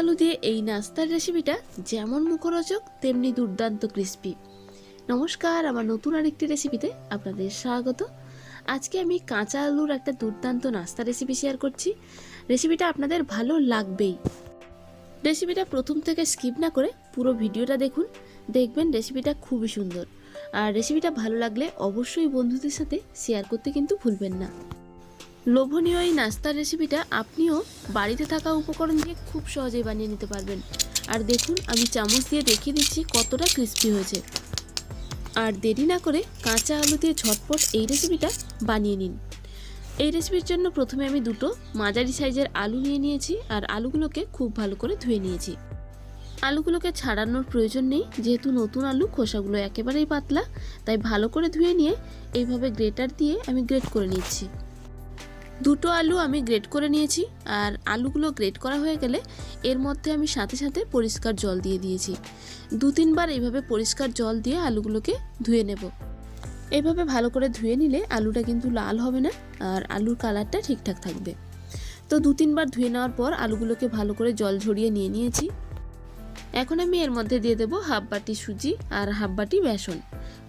আলু দিয়ে এই নাস্তার রেসিপিটা যেমন মুখরোচক, তেমনি দুর্দান্ত ক্রিস্পি নমস্কার, আমার নতুন আরেকটি রেসিপিতে আপনাদের স্বাগত। আজকে আমি কাঁচা আলুর একটা দুর্দান্ত নাস্তা রেসিপি শেয়ার করছি। রেসিপিটা আপনাদের ভালো লাগবেই। রেসিপিটা প্রথম থেকে স্কিপ না করে পুরো ভিডিওটা দেখুন। দেখবেন রেসিপিটা খুবই সুন্দর। আর রেসিপিটা ভালো লাগলে অবশ্যই বন্ধুদের সাথে শেয়ার করতে কিন্তু ভুলবেন না। লোভনীয় এই নাস্তার রেসিপিটা আপনিও বাড়িতে থাকা উপকরণ দিয়ে খুব সহজেই বানিয়ে নিতে পারবেন। আর দেখুন, আমি চামচ দিয়ে দেখিয়ে দিচ্ছি কতটা ক্রিস্পি হয়েছে। আর দেরি না করে কাঁচা আলু দিয়ে ঝটপট এই রেসিপিটা বানিয়ে নিন। এই রেসিপির জন্য প্রথমে আমি দুটো মাঝারি সাইজের আলু নিয়ে নিয়েছি আর আলুগুলোকে খুব ভালো করে ধুয়ে নিয়েছি। আলুগুলোকে ছাড়ানোর প্রয়োজন নেই, যেহেতু নতুন আলু, খোসাগুলো একেবারেই পাতলা, তাই ভালো করে ধুয়ে নিয়ে এইভাবে গ্রেটার দিয়ে আমি গ্রেট করে নিচ্ছি। দুটো আলু আমি গ্রেট করে নিয়েছি, আর আলুগুলো গ্রেট করা হয়ে গেলে এর মধ্যে আমি সাথে সাথে পরিষ্কার জল দিয়ে দিয়েছি। দু তিনবার এইভাবে পরিষ্কার জল দিয়ে আলুগুলোকে ধুয়ে নেব। এভাবে ভালো করে ধুয়ে নিলে আলুটা কিন্তু লাল হবে না, আর আলুর কালারটা ঠিকঠাক থাকবে। তো দু তিনবার ধুয়ে নেওয়ার পর আলুগুলোকে ভালো করে জল ঝরিয়ে নিয়ে নিয়েছি। এখন আমি এর মধ্যে দিয়ে দেবো হাফ বাটি সুজি আর হাফ বাটি বেসন।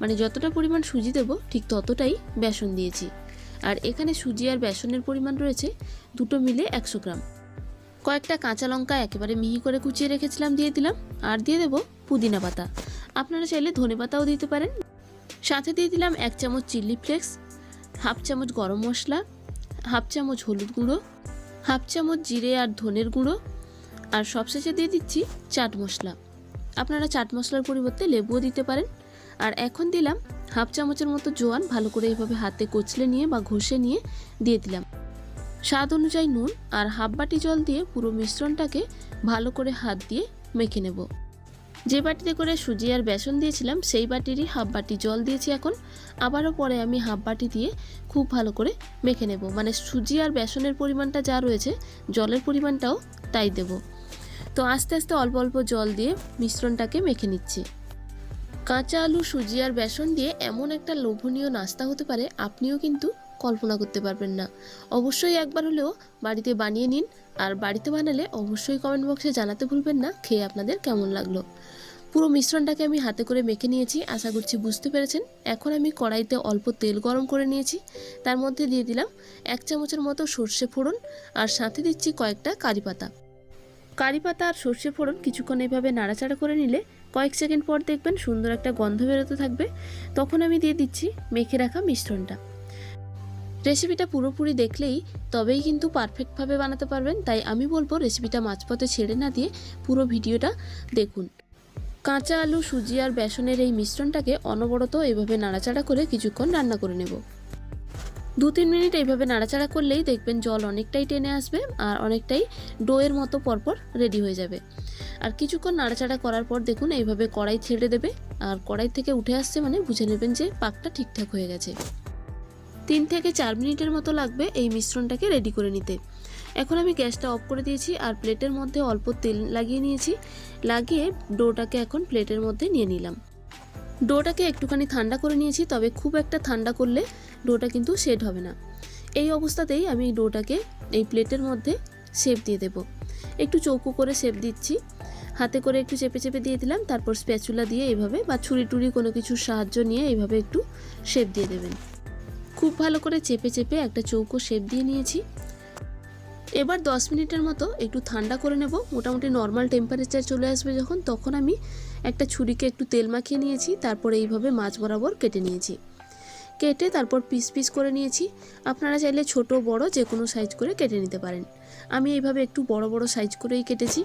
মানে যতটা পরিমাণ সুজি দেবো ঠিক ততটাই বেসন দিয়েছি। আর এখানে সুজি আর বেসনের পরিমাণ রয়েছে দুটো মিলে একশো গ্রাম। কয়েকটা কাঁচা লঙ্কা একেবারে মিহি করে কুচিয়ে রেখেছিলাম, দিয়ে দিলাম। আর দিয়ে দেবো পুদিনা পাতা। আপনারা চাইলে ধনে পাতাও দিতে পারেন। সাথে দিয়ে দিলাম এক চামচ চিলি ফ্লেক্স, হাফ চামচ গরম মশলা, হাফ চামচ হলুদ গুঁড়ো, হাফ চামচ জিরে আর ধনের গুঁড়ো, আর সবশেষে দিয়ে দিচ্ছি চাট মশলা। আপনারা চাট মশলার পরিবর্তে লেবুও দিতে পারেন। আর এখন দিলাম হাফ চামচের মতো জোয়ান ভালো করে এইভাবে হাতে কচলে নিয়ে বা ঘষে নিয়ে দিয়ে দিলাম। স্বাদ অনুযায়ী নুন আর হাফ বাটি জল দিয়ে পুরো মিশ্রণটাকে ভালো করে হাত দিয়ে মেখে নেব। যে বাটিতে করে সুজি আর বেসন দিয়েছিলাম, সেই বাটিরই হাফ বাটি জল দিয়েছি এখন। আবারও পরে আমি হাফ বাটি দিয়ে খুব ভালো করে মেখে নেব। মানে সুজি আর বেসনের পরিমাণটা যা রয়েছে, জলের পরিমাণটাও তাই দেব। তো আস্তে আস্তে অল্প অল্প জল দিয়ে মিশ্রণটাকে মেখে নিচ্ছি। কাঁচা আলু, সুজি আর বেসন দিয়ে এমন একটা লোভনীয় নাস্তা হতে পারে, আপনিও কিন্তু কল্পনা করতে পারবেন না। অবশ্যই একবার হলেও বাড়িতে বানিয়ে নিন, আর বাড়িতে বানালে অবশ্যই কমেন্ট বক্সে জানাতে ভুলবেন না, খেয়ে আপনাদের কেমন লাগল। পুরো মিশ্রণটাকে আমি হাতে করে মেখে নিয়েছি, আশা করছি বুঝতে পেরেছেন। এখন আমি কড়াইতে অল্প তেল গরম করে নিয়েছি, তার মধ্যে দিয়ে দিলাম এক চামচের মতো সর্ষে ফোড়ন, আর সাথে দিচ্ছি কয়েকটা কারি পাতা। কারি পাতা আর সর্ষে ফোড়ন কিছুক্ষণ এইভাবে নাড়াচাড়া করে নিলে কয়েক সেকেন্ড পর দেখবেন সুন্দর একটা গন্ধ বেরোতে থাকবে। তখন আমি দিয়ে দিচ্ছি মেখে রাখা মিশ্রণটা। রেসিপিটা পুরোপুরি দেখলেই তবেই কিন্তু পারফেক্টভাবে বানাতে পারবেন। তাই আমি বলব রেসিপিটা মাঝপথে ছেড়ে না দিয়ে পুরো ভিডিওটা দেখুন। কাঁচা আলু, সুজি আর বেসনের এই মিশ্রণটাকে অনবরত এভাবে নাড়াচাড়া করে কিছুক্ষণ রান্না করে নেব। দু তিন মিনিট এইভাবে নাড়াচাড়া করলেই দেখবেন জল অনেকটাই টেনে আসবে আর অনেকটাই ডোয়ের মতো পরপর রেডি হয়ে যাবে। আর কিছুক্ষণ নাড়াচাড়া করার পর দেখুন এইভাবে কড়াই ছেড়ে দেবে আর কড়াই থেকে উঠে আসছে মানে বুঝে নেবেন যে পাকটা ঠিকঠাক হয়ে গেছে। তিন থেকে চার মিনিটের মতো লাগবে এই মিশ্রণটাকে রেডি করে নিতে। এখন আমি গ্যাসটা অফ করে দিয়েছি আর প্লেটের মধ্যে অল্প তেল লাগিয়ে নিয়েছি। লাগিয়ে ডোটাকে এখন প্লেটের মধ্যে নিয়ে নিলাম। ডোটাকে একটুখানি ঠান্ডা করে নিয়েছি, তবে খুব একটা ঠান্ডা করলে ডোটা কিন্তু সেট হবে না। এই অবস্থাতেই আমি ডোটাকে এই প্লেটের মধ্যে শেপ দিয়ে দেব। একটু চৌকো করে শেপ দিচ্ছি। হাতে করে একটু চেপে চেপে দিয়ে দিলাম, তারপর স্প্যাচুলা দিয়ে এইভাবে বা ছুরি টুরি কোনো কিছুর সাহায্য নিয়ে এইভাবে একটু শেপ দিয়ে দেবেন। খুব ভালো করে চেপে চেপে একটা চৌকো শেপ দিয়ে নিয়েছি। এবার দশ মিনিটের মতো একটু ঠান্ডা করে নেব। মোটামুটি নর্মাল টেম্পারেচার চলে আসবে যখন, তখন আমি একটা ছুরিকে একটু তেল মাখিয়ে নিয়েছি, তারপর এইভাবে মাছ বরাবর কেটে নিয়েছি। কেটে তারপর পিস পিস করে নিয়েছি। আপনারা চাইলে ছোট, বড় যে কোনো সাইজ করে কেটে নিতে পারেন। আমি এইভাবে একটু বড় বড় সাইজ করেই কেটেছি।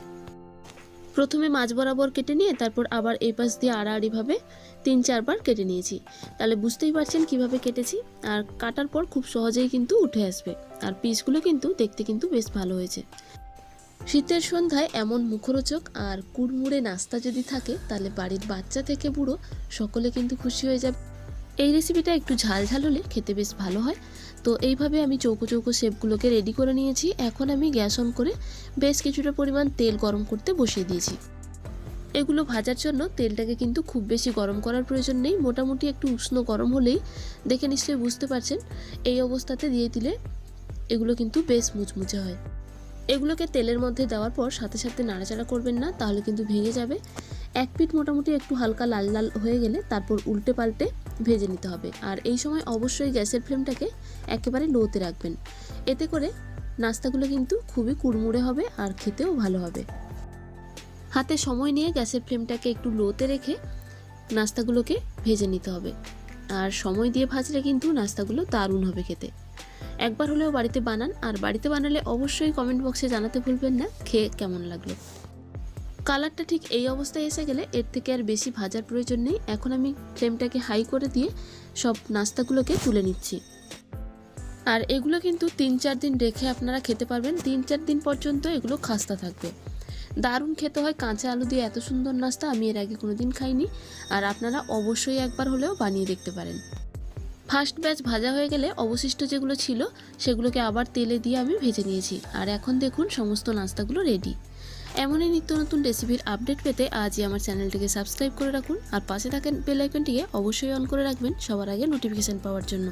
প্রথমে মাছ বরাবর কেটে নিয়ে তারপর আবার এই পাশ দিয়ে আড়াআড়িভাবে তিন, চারবার কেটে নিয়েছি। তাহলে বুঝতেই পারছেন কীভাবে কেটেছি। আর কাটার পর খুব সহজেই কিন্তু উঠে আসবে। আর পিসগুলো কিন্তু দেখতে কিন্তু বেশ ভালো হয়েছে। শীতের সন্ধ্যায় এমন মুখরোচক আর কুড়মুড়ে নাস্তা যদি থাকে, তাহলে বাড়ির বাচ্চা থেকে বুড়ো সকলে কিন্তু খুশি হয়ে যাবে। এই রেসিপিটা একটু ঝাল ঝাল হলে খেতে বেশ ভালো হয়। তো এইভাবে আমি চৌকো চৌকো শেপগুলোকে রেডি করে নিয়েছি। এখন আমি গ্যাস অন করে বেশ কিছুটা পরিমাণ তেল গরম করতে বসিয়ে দিয়েছি। এগুলো ভাজার জন্য তেলটাকে কিন্তু খুব বেশি গরম করার প্রয়োজন নেই। মোটামুটি একটু উষ্ণ গরম হলেই দেখে নিশ্চয়ই বুঝতে পারছেন, এই অবস্থাতে দিয়ে দিলে এগুলো কিন্তু বেশ মুচমুচে হয়। এগুলোকে তেলের মধ্যে দেওয়ার পর সাথে সাথে নাড়াচাড়া করবেন না, তাহলে কিন্তু ভেঙে যাবে। এক পিঠ মোটামুটি একটু হালকা লাল লাল হয়ে গেলে তারপর উল্টে পাল্টে ভেজে নিতে হবে। আর এই সময় অবশ্যই গ্যাসের ফ্লেমটাকে একেবারে লোতে রাখবেন। এতে করে নাস্তাগুলো কিন্তু খুবই কুড়মুড়ে হবে আর খেতেও ভালো হবে। হাতে সময় নিয়ে গ্যাসের ফ্লেমটাকে একটু লোতে রেখে নাস্তাগুলোকে ভেজে নিতে হবে। আর সময় দিয়ে ভাজলে কিন্তু নাস্তাগুলো দারুণ হবে খেতে। একবার হলেও বাড়িতে বানান, আর বাড়িতে বানালে অবশ্যই কমেন্ট বক্সে জানাতে ভুলবেন না। খেয়ে কেমন লাগল? কালারটা ঠিক এই অবস্থায় এসে গেলে এর থেকে আর বেশি ভাজার প্রয়োজন নেই। এখন আমি ফ্লেমটাকে হাই করে দিয়ে সব নাস্তাগুলোকে তুলে নিচ্ছি। আর এগুলো কিন্তু তিন চার দিন রেখে আপনারা খেতে পারবেন। তিন চার দিন পর্যন্ত এগুলো খাস্তা থাকবে। দারুণ খেতে হয়। কাঁচা আলু দিয়ে এত সুন্দর নাস্তা আমি এর আগে কোনো দিন খাইনি। আর আপনারা অবশ্যই একবার হলেও বানিয়ে দেখতে পারেন। ফার্স্ট ব্যাচ ভাজা হয়ে গেলে অবশিষ্ট যেগুলো ছিল সেগুলোকে আবার তেলে দিয়ে আমি ভেজে নিয়েছি। আর এখন দেখুন সমস্ত নাস্তাগুলো রেডি। এমনই নিত্য নতুন রেসিপির আপডেট পেতে আজই আমার চ্যানেলটিকে সাবস্ক্রাইব করে রাখুন আর পাশে থাকেন বেল আইকনটিকে অবশ্যই অন করে রাখবেন সবার আগে নোটিফিকেশান পাওয়ার জন্য।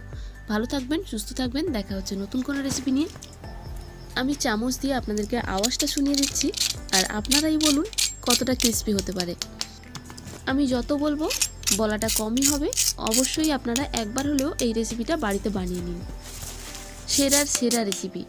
ভালো থাকবেন, সুস্থ থাকবেন, দেখা হচ্ছে নতুন কোনো রেসিপি নিয়ে। আমি চামচ দিয়ে আপনাদেরকে আওয়াজটা শুনিয়ে দিচ্ছি আর আপনারাই বলুন কতটা ক্রিস্পি হতে পারে। আমি যত বলব বলাটা কমই হবে, অবশ্যই আপনারা একবার হলেও এই রেসিপিটা বাড়িতে বানিয়ে নিন। সেরার সেরা রেসিপি